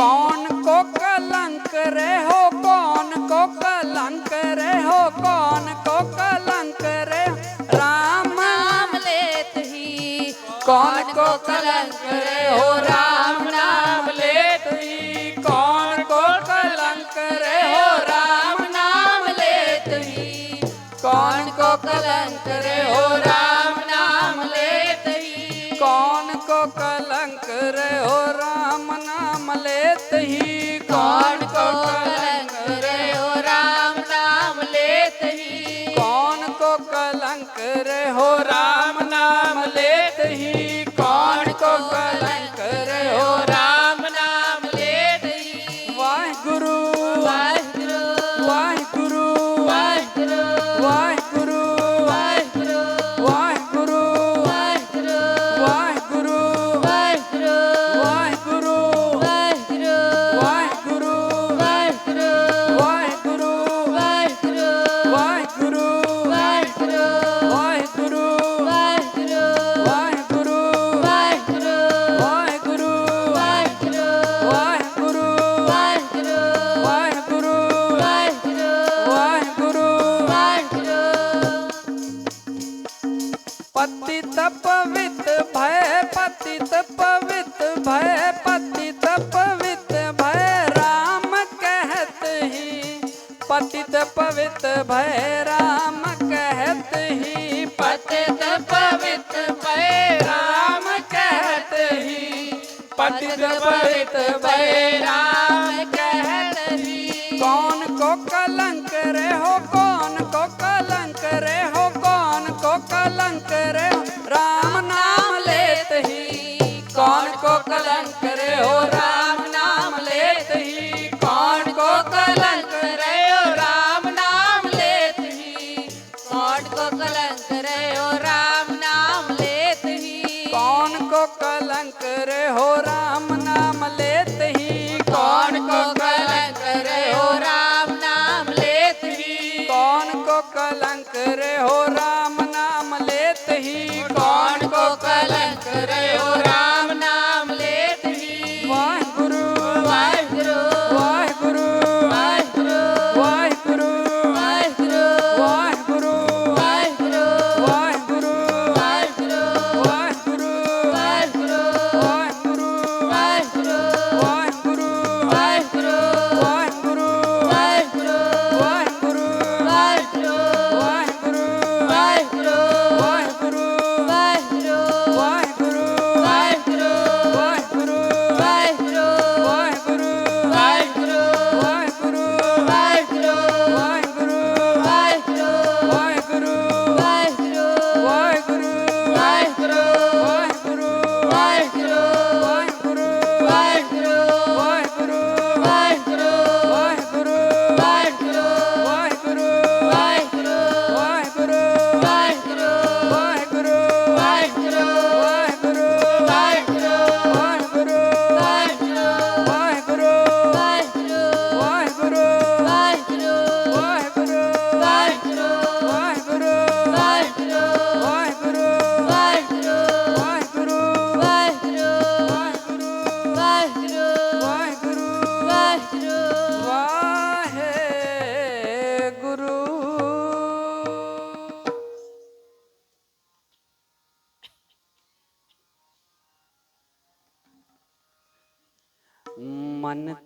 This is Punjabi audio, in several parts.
कौन को कलंक रे हो, कौन को कलंक रे हो, कौन को कलंक रे राम नाम लेत ही, कौन को कलंक रे राम ਕਲੰਕ ਰਹਿੋ ਰਾ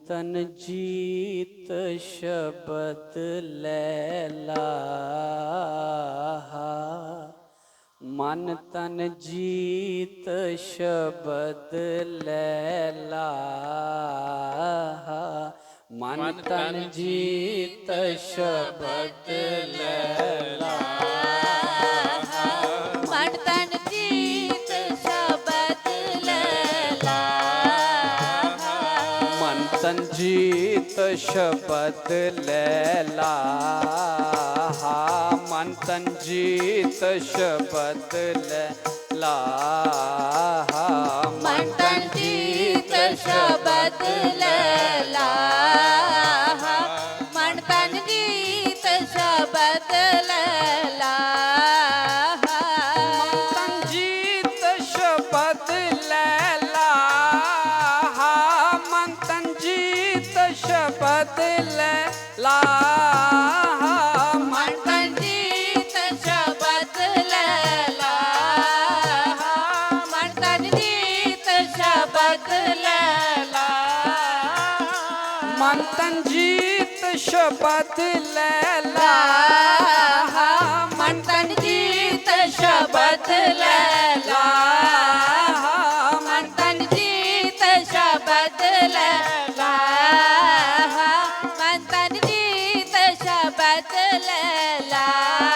ਤਨ ਜੀਤ ਸ਼ਬਦ ਲੈ ਲੈਲਾ ਮਨ ਤਨ ਜੀਤ ਸ਼ਬਦ ਲੈਲਾ ਮਨ ਤਨ ਜੀਤ ਸ਼ਬਦ ਲੈਲਾ जीत शपथ लैला। हा मन जीत शपथ लैला। हा मन तन जीत शपथ लैला। मन तन जीत शपथ लैला। ਸ਼ਬਦ ਲੈ ਲਾ ਮੰਤਨ ਜੀਤ ਸ਼ਬਦ ਲੈ ਲਾ ਮੰਤਨ ਜੀਤ ਸ਼ਬਦ ਲੈ ਲਾ ਮੰਤਨ ਜੀਤ ਸ਼ਬਦ ਲੈ ਲਾ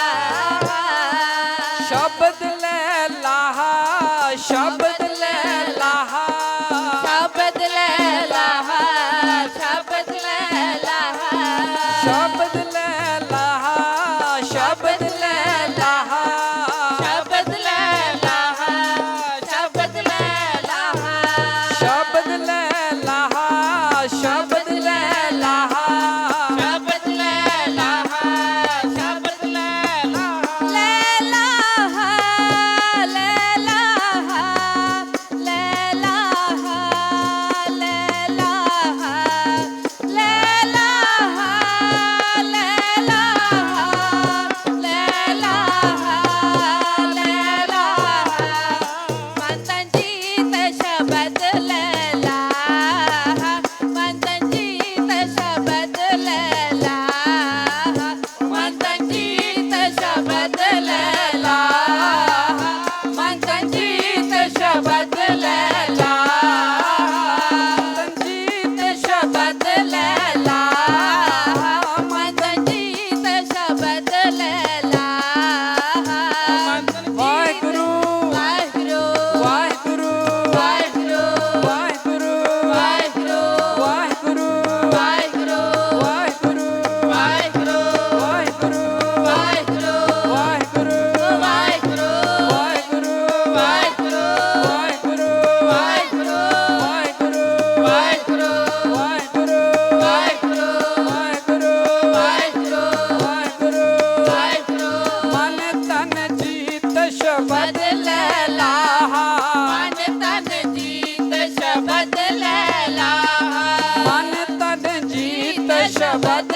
Shabbat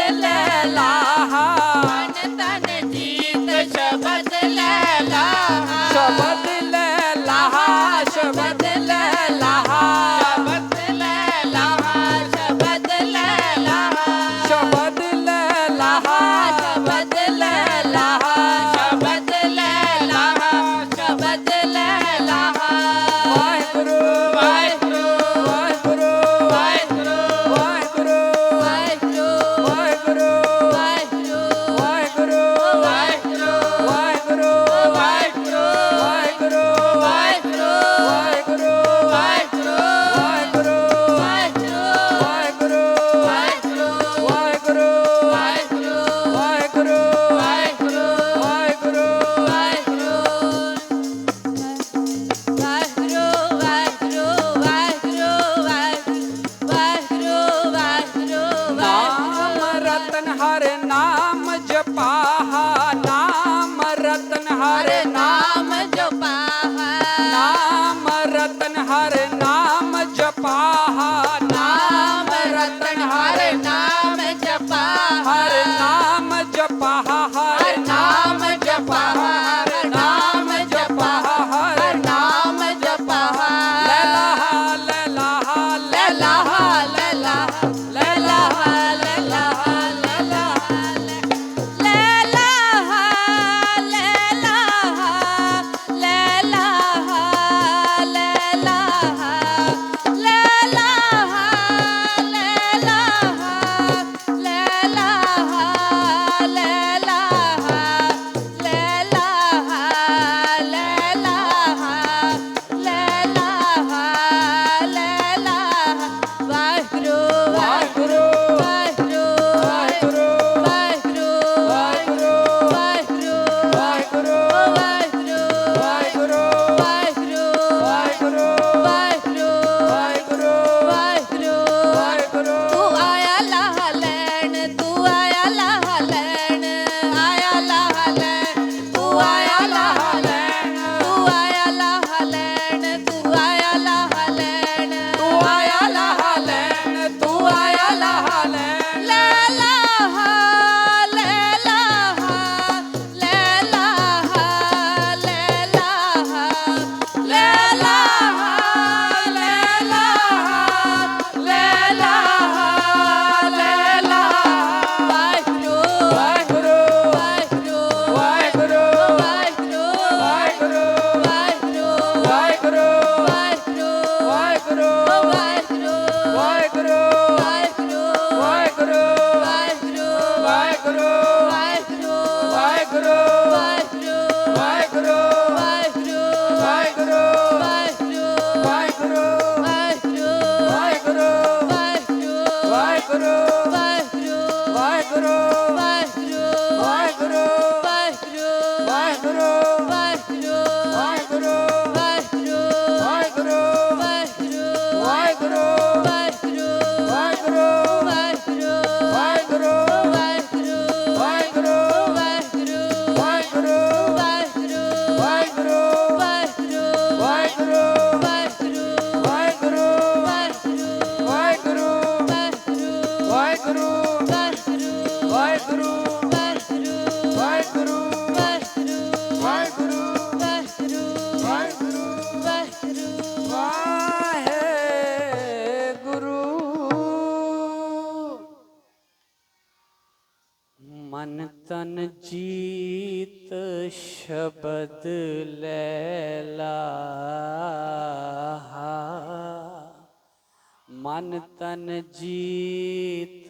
ਮਨ ਤਨ ਜੀਤ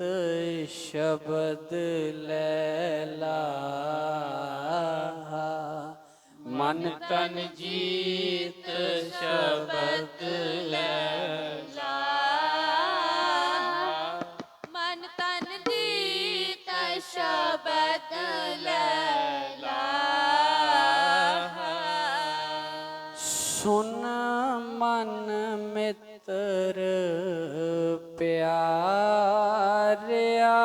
ਸ਼ਬਦ ਲੈ ਲਾ ਮਨ ਤਨ ਜੀਤ ਸ਼ਬਦ ਲੈ ਜੀਤ ਸ਼ਬਦ ਲੈ ਸੁਨ ਮਨ ਮਿੱਤਰ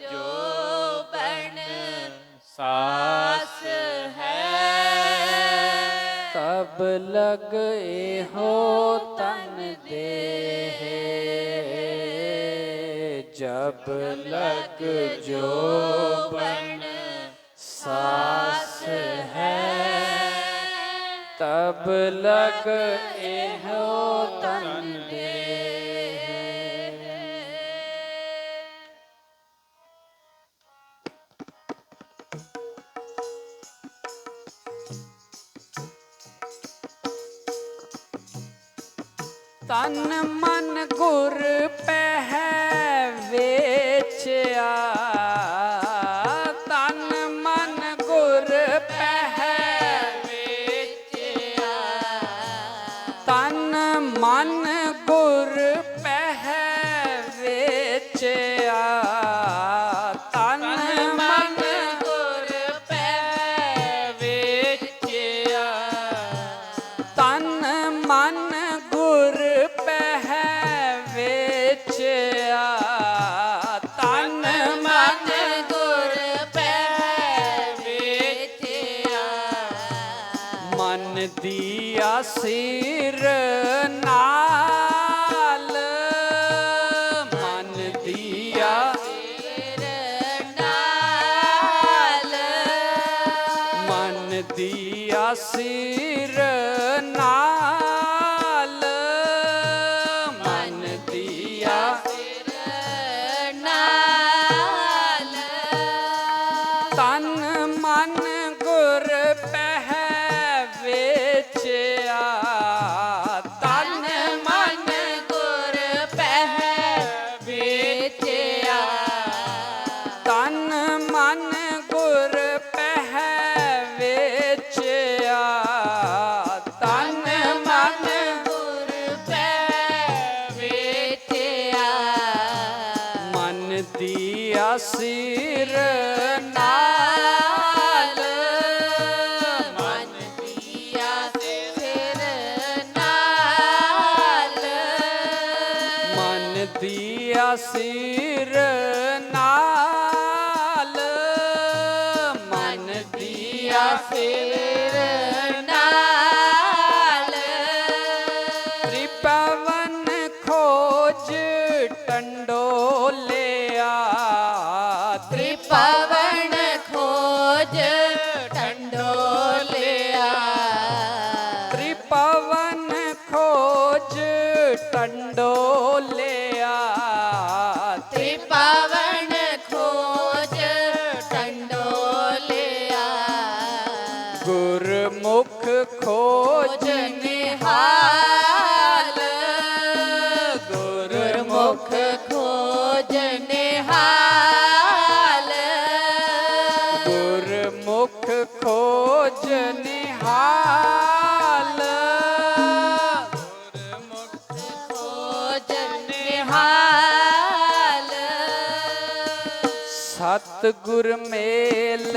ਜੋ ਬਣ ਸਾਸ ਹੈ। ਸਭ ਲਗ ਇਹੋ ਤਨ ਦੇਹ। ਜਬ ਲਗ ਜੋ ਬਣ ਸਾਸ ਹੈ। ਤਬ ਲਗ ਤਨ ਮਨ ਗੁਰ ਪਹਿ ਵੇਚਿਆ। सिर ਮੁਖ ਖੋਜ ਨਿਹਾਲ ਗੁਰ ਮੁਖ ਖੋਜ ਨਿਹਾਲ ਗੁਰ ਮੁਖ ਖੋਜ ਨਿਹਾਲ ਗੁਰ ਮੁਖ ਖੋਜ ਨਿਹਾਲ। ਸਤ ਗੁਰ ਮੇਲ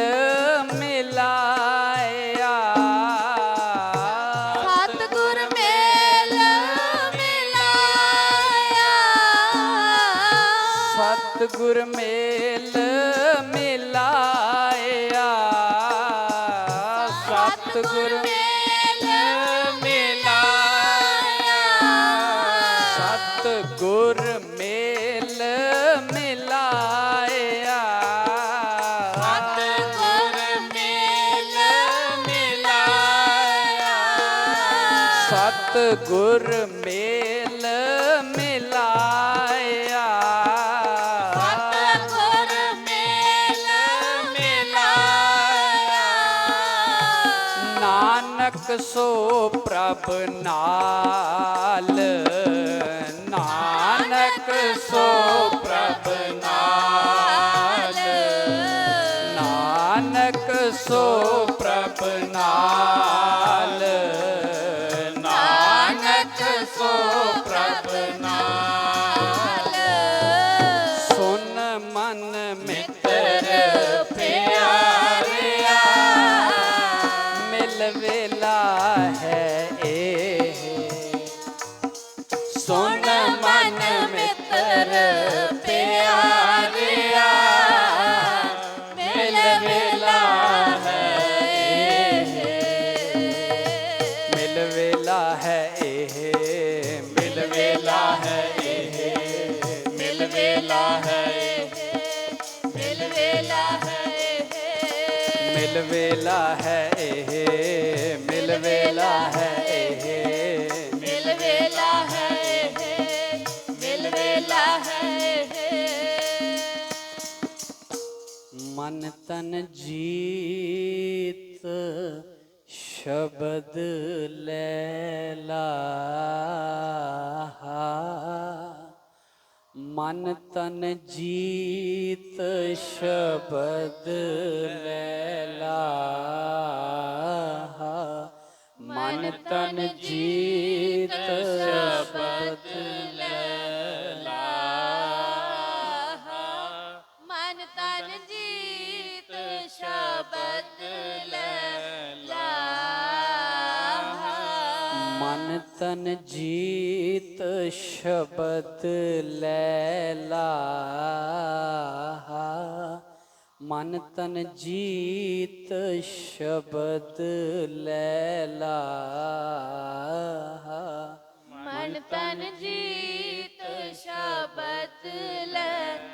ਸਤਿਗੁਰ ਮੇਲ। ਨਾਨਕ ਸੋ ਪ੍ਰਭ ਨਾਲ। ਨਾਨਕ ਸੋ ਪ੍ਰਭ ਨਾਲ। ਨਾਨਕ ਸੋ ਪ੍ਰਭ ਨਾਲ। ਨਾਨਕ ਸੋ ਪ੍ਰਭ ਨਾਲ। ਤਨ ਜੀਤ, ਸ਼ਬਦ ਲੈ ਲੈਲਾ ਮਨ ਤਨ ਜੀਤ, ਸ਼ਬਦ ਲੈ ਲੈਲਾ ਮਨ ਤਨ ਜੀਤ, ਸ਼ਬਦ ਤਨ ਜੀਤ ਸ਼ਬਦ ਲੈ ਲਾਹਾ। ਮਨ ਤਨ ਜੀਤ ਸ਼ਬਦ ਲੈ ਲਾਹਾ। ਮਨ ਤਨ ਜੀਤ ਸ਼ਬਦ ਲੈ